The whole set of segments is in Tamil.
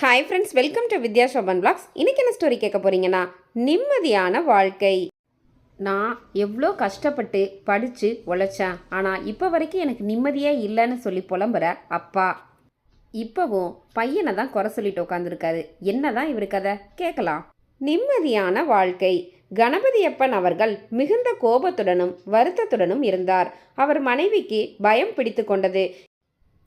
Hi friends welcome to Vidya Shoban blogs இன்னைக்கு என்ன ஸ்டோரி கேட்க போகிறீங்கன்னா நிம்மதியான வாழ்க்கை. நான் எவ்வளோ கஷ்டப்பட்டு படித்து உழைச்சேன் ஆனால் இப்போ வரைக்கும் எனக்கு நிம்மதியே இல்லைன்னு சொல்லி புலம்புற அப்பா. இப்போவும் பையனை தான் குறை சொல்லிட்டு உட்காந்துருக்காரு என்ன தான் இவரு கதை? கேட்கலாம். நிம்மதியான வாழ்க்கை. கணபதியப்பன் அவர்கள் மிகுந்த கோபத்துடனும் வருத்தத்துடனும் இருந்தார். அவர் மனைவிக்கு பயம் பிடித்து கொண்டது.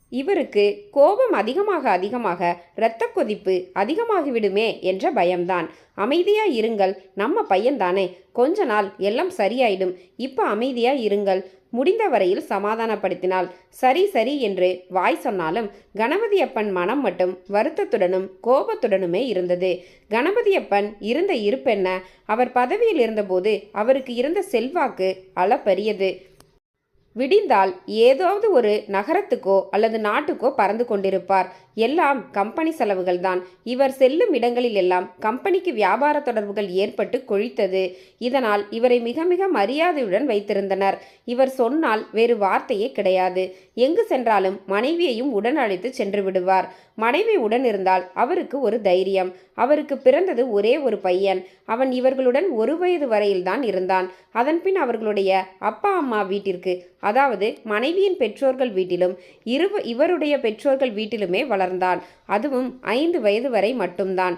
இவருக்கு கோபம் அதிகமாக அதிகமாக இரத்த கொதிப்பு அதிகமாகிவிடுமே என்ற பயம்தான். அமைதியா இருங்கள். நம்ம பையன்தானே. கொஞ்ச நாள் எல்லாம் சரியாயிடும். இப்போ அமைதியா இருங்கள். முடிந்த வரையில் சமாதானப்படுத்தினாள் சரி சரி என்று வாய் சொன்னாலும் கணபதியப்பன் மனம் மட்டும் வருத்தத்துடனும் கோபத்துடனுமே இருந்தது. கணபதியப்பன் இருந்த இருப்பென்ன? அவர் பதவியில் இருந்தபோது அவருக்கு இருந்த செல்வாக்கு அளப்பரியது. விடிந்தால் ஏதாவது ஒரு நகரத்துக்கோ அல்லது நாட்டுக்கோ பறந்து கொண்டிருப்பார். எல்லாம் கம்பெனி செலவுகள் தான் இவர் செல்லும் இடங்களில் எல்லாம் கம்பெனிக்கு வியாபார தொடர்புகள் ஏற்பட்டு கொழித்தது. இதனால் இவரை மிக மிக மரியாதையுடன் வைத்திருந்தனர். இவர் சொன்னால் வேறு வார்த்தையே கிடையாது. எங்கு சென்றாலும் மனைவியையும் உடன் அழைத்து சென்று விடுவார். மனைவி உடன் இருந்தால் அவருக்கு ஒரு தைரியம். அவருக்கு பிறந்தது ஒரே ஒரு பையன். அவன் இவர்களுடன் ஒரு வயது வரையில்தான் இருந்தான். அதன்பின் அவர்களுடைய அப்பா அம்மா வீட்டிற்கு அதாவது மனைவியின் பெற்றோர்கள் வீட்டிலும் இரு இவருடைய பெற்றோர்கள் வீட்டிலுமே வளர் வளர்ந்தான் அதுவும் ஐந்து வயது வரை மட்டும்தான்.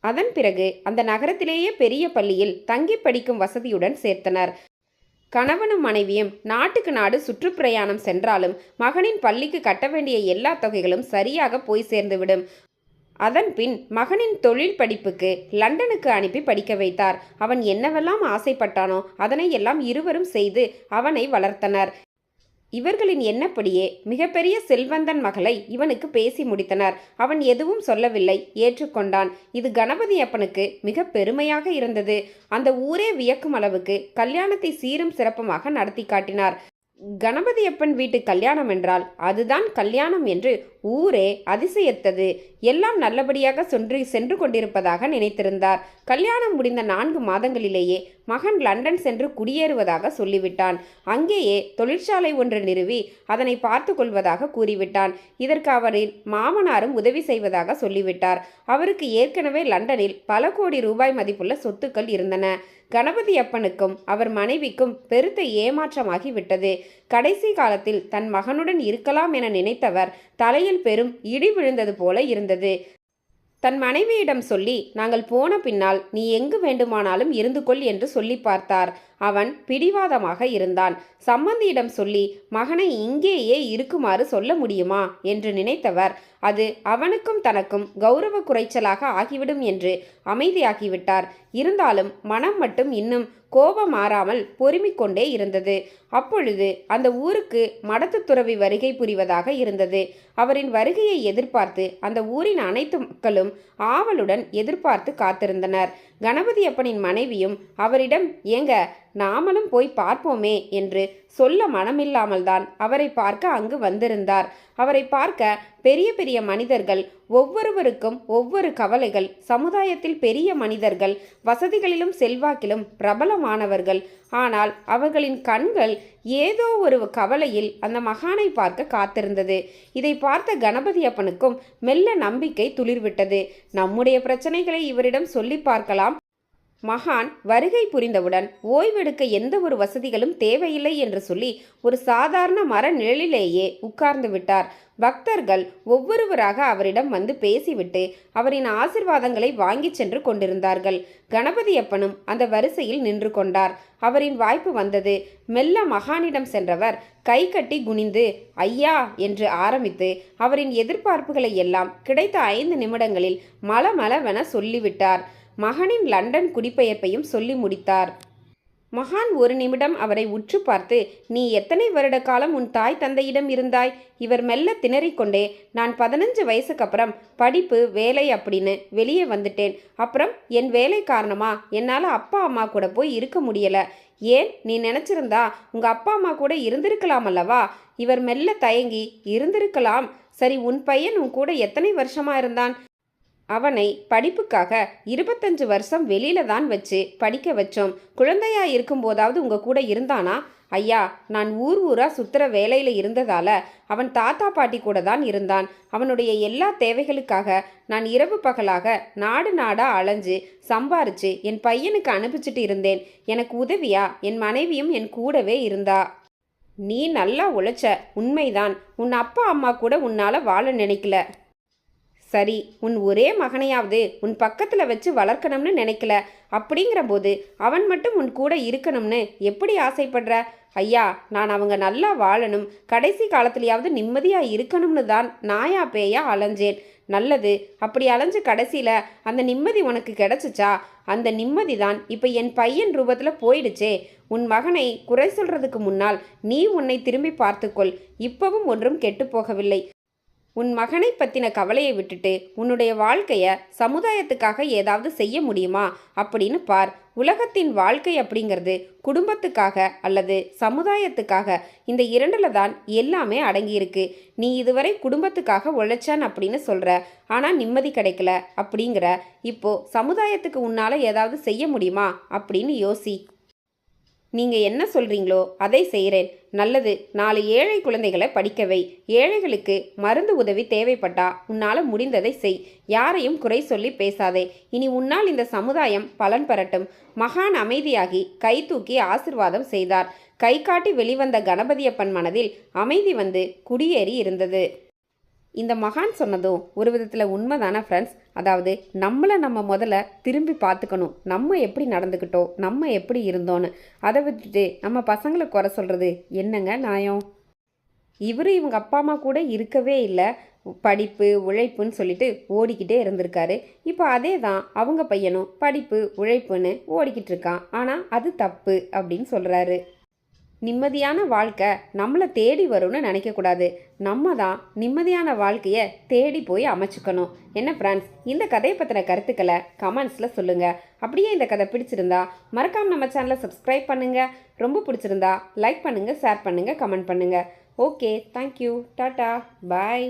அதன் பிறகு அந்த நகரத்திலேயே பெரிய பள்ளியில் தங்கி படிக்கும் வசதியுடன் சேர்த்தனர். கணவனும் மனைவியும் நாட்டுக்கு நாடு சுற்றுப்பிரயாணம் சென்றாலும் மகனின் பள்ளிக்கு கட்ட வேண்டிய எல்லா தொகைகளும் சரியாக போய் சேர்ந்துவிடும். அதன் பின் மகனின் தொழில் படிப்புக்கு லண்டனுக்கு அனுப்பி படிக்க வைத்தார். அவன் என்னவெல்லாம் ஆசைப்பட்டானோ அதனை எல்லாம் இருவரும் செய்து அவனை வளர்த்தனர். இவர்களின் எண்ணப்படியே மிகப்பெரிய செல்வந்தன் மகளை இவனுக்கு பேசி முடித்தனர். அவன் எதுவும் சொல்லவில்லை. ஏற்றுக்கொண்டான். இது கணபதி அப்பனுக்கு மிக பெருமையாக இருந்தது. அந்த ஊரே வியக்கும் அளவுக்கு கல்யாணத்தை சீரும் சிறப்புமாக நடத்தி காட்டினார். கணபதியப்பன் வீட்டு கல்யாணம் என்றால் அதுதான் கல்யாணம் என்று ஊரே அதிசயத்தது. எல்லாம் நல்லபடியாக சென்று சென்று கொண்டிருப்பதாக நினைத்திருந்தார். கல்யாணம் முடிந்த நான்கு மாதங்களிலேயே மகன் லண்டன் சென்று குடியேறுவதாக சொல்லிவிட்டான். அங்கேயே தொழிற்சாலை ஒன்று நிறுவி அதனை பார்த்து கொள்வதாக கூறிவிட்டான். இதற்கு அவரின் மாமனாரும் உதவி செய்வதாக சொல்லிவிட்டார். அவருக்கு ஏற்கனவே லண்டனில் பல கோடி ரூபாய் மதிப்புள்ள சொத்துக்கள் இருந்தன. கணபதி அப்பனுக்கும் அவர் மனைவிக்கும் பெருத்த ஏமாற்றமாகி விட்டது கடைசி காலத்தில் தன் மகனுடன் இருக்கலாம் என நினைத்தவர் தலையில் பெரும் இடி விழுந்தது போல இருந்தது. தன் மனைவியிடம் சொல்லி நாங்கள் போன பின்னால் நீ எங்கு வேண்டுமானாலும் இருந்து கொள் என்று சொல்லி பார்த்தார். அவன் பிடிவாதமாக இருந்தான். சம்மந்தியிடம் சொல்லி மகனை இங்கேயே இருக்குமாறு சொல்ல முடியுமா? என்று நினைத்தவர். அது அவனுக்கும் தனக்கும் கௌரவ குறைச்சலாக ஆகிவிடும் என்று அமைதியாகிவிட்டார். இருந்தாலும் மனம் மட்டும் இன்னும் கோபம் மாறாமல் பொறுமிக் கொண்டே இருந்தது. அப்பொழுது அந்த ஊருக்கு மடத்து துறவி வருகை புரிவதாக இருந்தது. அவரின் வருகையை எதிர்பார்த்து அந்த ஊரின் அனைத்து மக்களும் ஆவலுடன் எதிர்பார்த்து காத்திருந்தனர். கணபதி அப்பனின் மனைவியும் அவரிடம் ஏங்க நாமளும் போய் பார்ப்போமே என்று சொல்ல மனமில்லாமல் தான் அவரை பார்க்க அங்கு வந்திருந்தார். அவரை பார்க்க பெரிய பெரிய மனிதர்கள் ஒவ்வொருவருக்கும் ஒவ்வொரு கவலைகள் சமுதாயத்தில் பெரிய மனிதர்கள் வசதிகளிலும் செல்வாக்கிலும் பிரபலமானவர்கள். ஆனால் அவர்களின் கண்கள் ஏதோ ஒரு கவலையில் அந்த மகானை பார்க்க காத்திருந்தது. இதை பார்த்த கணபதி அப்பனுக்கும் மெல்ல நம்பிக்கை துளிர்விட்டது. நம்முடைய பிரச்சனைகளை இவரிடம் சொல்லி பார்க்கலாம். மகான் வருகை புரிந்தவுடன் ஓய்வெடுக்க எந்த ஒரு வசதிகளும் தேவையில்லை என்று சொல்லி ஒரு சாதாரண மர நிழலிலேயே உட்கார்ந்து விட்டார். பக்தர்கள் ஒவ்வொருவராக அவரிடம் வந்து பேசிவிட்டு அவரின் ஆசிர்வாதங்களை வாங்கிச் சென்று கொண்டிருந்தார்கள். கணபதியப்பனும் அந்த வரிசையில் நின்று கொண்டார். அவரின் வாய்ப்பு வந்தது. மெல்ல மகானிடம் சென்றவர் கை கட்டி குனிந்து ஐயா என்று ஆரம்பித்து அவரின் எதிர்பார்ப்புகளை எல்லாம் கிடைத்த ஐந்து நிமிடங்களில் மலமளவென சொல்லிவிட்டார். மகனின் லண்டன் குடிபெயர்ப்பையும் சொல்லி முடித்தார். மகான் ஒரு நிமிடம் அவரை உற்று பார்த்து நீ எத்தனை வருட காலம் உன் தாய் தந்தையிடம் இருந்தாய்? இவர் மெல்ல திணறிக்கொண்டே நான் பதினஞ்சு வயசுக்கு அப்புறம் படிப்பு வேலை அப்படின்னு வெளியே வந்துட்டேன். அப்புறம் என் வேலை காரணமா என்னால் அப்பா அம்மா கூட போய் இருக்க முடியல. ஏன்? நீ நினச்சிருந்தா உங்கள் அப்பா அம்மா கூட இருந்திருக்கலாம் அல்லவா? இவர் மெல்ல தயங்கி இருந்திருக்கலாம். சரி உன் பையன் உன் கூட எத்தனை வருஷமா இருந்தான்? அவனை படிப்புக்காக இருபத்தஞ்சு வருஷம் வெளியில தான் வச்சு படிக்க வச்சோம். குழந்தையா இருக்கும்போதாவது உங்க கூட இருந்தானா? ஐயா நான் ஊர் ஊரா சுத்துற வேலையில இருந்ததால அவன் தாத்தா பாட்டி கூட தான் இருந்தான். அவனுடைய எல்லா தேவைகளுக்காக நான் இரவு பகலாக நாடு நாடா அலைஞ்சு சம்பாரிச்சு என் பையனுக்கு அனுப்பிச்சிட்டு இருந்தேன். எனக்கு உதவியா? என் மனைவியும் என் கூடவே இருந்தா. நீ நல்லா உழைச்ச உண்மைதான். உன் அப்பா அம்மா கூட உன்னால வாழ நினைக்கல. சரி உன் ஒரே மகனையாவது உன் பக்கத்தில் வச்சு வளர்க்கணும்னு நினைக்கல. அப்படிங்கிற போது அவன் மட்டும் உன் கூட இருக்கணும்னு எப்படி ஆசைப்படுற? ஐயா நான் அவங்க நல்லா வாழணும். கடைசி காலத்துலயாவது நிம்மதியாக இருக்கணும்னு தான் நாயா பேயா அலைஞ்சேன். நல்லது அப்படி அலைஞ்சு கடைசியில் அந்த நிம்மதி உனக்கு கிடைச்சிச்சா? அந்த நிம்மதி தான் இப்போ என் பையன் ரூபத்தில் போயிடுச்சே. உன் மகனை குறை சொல்றதுக்கு முன்னால் நீ உன்னை திரும்பி பார்த்துக்கொள். இப்பவும் ஒன்றும் கெட்டுப்போகவில்லை உன் மகனை பற்றின கவலையை விட்டுட்டு உன்னுடைய வாழ்க்கையை சமுதாயத்துக்காக ஏதாவது செய்ய முடியுமா? அப்படின்னு பார். உலகத்தின் வாழ்க்கை அப்படிங்கிறது குடும்பத்துக்காக அல்லது சமுதாயத்துக்காக. இந்த இரண்டில் தான் எல்லாமே அடங்கியிருக்கு. நீ இதுவரை குடும்பத்துக்காக உழைச்சான் அப்படின்னு சொல்கிற ஆனால் நிம்மதி கிடைக்கல அப்படிங்கிற. இப்போ சமுதாயத்துக்கு உன்னால் ஏதாவது செய்ய முடியுமா? அப்படின்னு யோசி நீங்கள் என்ன சொல்கிறீங்களோ அதை செய்கிறேன் நல்லது நாலு ஏழை குழந்தைகளை படிக்கவை ஏழைகளுக்கு மருந்து உதவி தேவைப்பட்டா உன்னால் முடிந்ததை செய். யாரையும் குறை சொல்லி பேசாதே. இனி உன்னால் இந்த சமுதாயம் பலன் பெறட்டும். மகான் அமைதியாகி கை தூக்கி ஆசிர்வாதம் செய்தார். கை காட்டி வெளிவந்த கணபதியப்பன் மனதில் அமைதி வந்து குடியேறி இருந்தது. இந்த மகான் சொன்னதும் ஒரு விதத்தில் உண்மைதானே ஃப்ரெண்ட்ஸ் அதாவது நம்மளை நம்ம முதல்ல திரும்பி பார்த்துக்கணும். நம்ம எப்படி நடந்துக்கிட்டோம் நம்ம எப்படி இருந்தோன்னு அதை விட்டுட்டு நம்ம பசங்களை குறை சொல்கிறது என்னங்க நியாயம்? இவர் இவங்க அப்பா அம்மா கூட இருக்கவே இல்லை. படிப்பு உழைப்புன்னு சொல்லிட்டு ஓடிக்கிட்டே இருந்திருக்காரு. இப்போ அதே தான் அவங்க பையனும் படிப்பு உழைப்புன்னு ஓடிக்கிட்டு இருக்கான். ஆனால் அது தப்பு அப்படின்னு சொல்கிறாரு நிம்மதியான வாழ்க்கை நம்மளை தேடி வரும்னு நினைக்கக்கூடாது நம்ம தான் நிம்மதியான வாழ்க்கையை தேடி போய் அமைச்சுக்கணும். என்ன ஃப்ரெண்ட்ஸ் இந்த கதையை பற்றின கருத்துக்களை கமெண்ட்ஸில் சொல்லுங்கள் அப்படியே இந்த கதை பிடிச்சிருந்தா மறக்காம நம்ம சேனலை சப்ஸ்கிரைப் பண்ணுங்கள் ரொம்ப பிடிச்சிருந்தா லைக் பண்ணுங்கள் ஷேர் பண்ணுங்கள் கமெண்ட் பண்ணுங்கள் ஓகே தேங்க்யூ டாட்டா பாய்